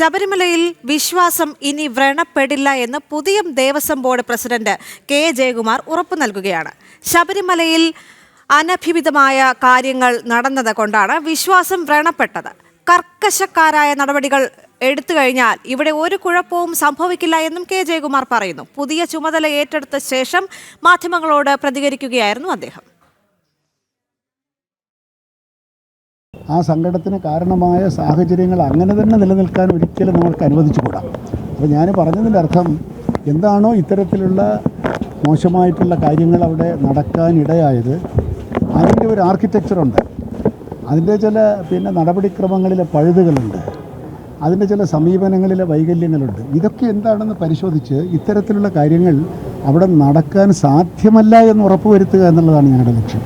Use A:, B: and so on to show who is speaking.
A: ശബരിമലയിൽ വിശ്വാസം ഇനി വ്രണപ്പെടില്ല എന്ന് പുതിയ Devaswom board president K Jayakumar ഉറപ്പു നൽകുകയാണ്. ശബരിമലയിൽ അനഭിമിതമായ കാര്യങ്ങൾ നടന്നത് കൊണ്ടാണ് വിശ്വാസം വ്രണപ്പെട്ടത്. കർക്കശക്കാരായ നടപടികൾ എടുത്തു കഴിഞ്ഞാൽ ഇവിടെ ഒരു കുഴപ്പവും സംഭവിക്കില്ല എന്നും കെ ജയകുമാർ പറയുന്നു. പുതിയ ചുമതല ഏറ്റെടുത്ത ശേഷം മാധ്യമങ്ങളോട് പ്രതികരിക്കുകയായിരുന്നു അദ്ദേഹം.
B: ആ സങ്കടത്തിന് കാരണമായ സാഹചര്യങ്ങൾ അങ്ങനെ തന്നെ നിലനിൽക്കാൻ ഒരിക്കലും നമ്മൾക്ക് അനുവദിച്ചുകൂടാ. അപ്പോൾ ഞാൻ പറഞ്ഞതിന്റെ അർത്ഥം എന്താണോ ഇത്തരത്തിലുള്ള മോശമായിട്ടുള്ള കാര്യങ്ങൾ അവിടെ നടക്കാനിടയായത് അതിന്റെ ഒരു ആർക്കിടെക്ചറുണ്ട് അതിന്റെ ചില പിന്നെ നടപടിക്രമങ്ങളിലെ പഴുതുകളുണ്ട്. അതിന്റെ ചില സമീപനങ്ങളിലെ വൈകല്യങ്ങളുണ്ട്. ഇതൊക്കെ എന്താണെന്ന് പരിശോധിച്ച് ഇത്തരത്തിലുള്ള കാര്യങ്ങൾ അവിടെ നടക്കാൻ സാധ്യമല്ല എന്ന് ഉറപ്പുവരുത്തുക എന്നുള്ളതാണ് ഞങ്ങളുടെ ലക്ഷ്യം.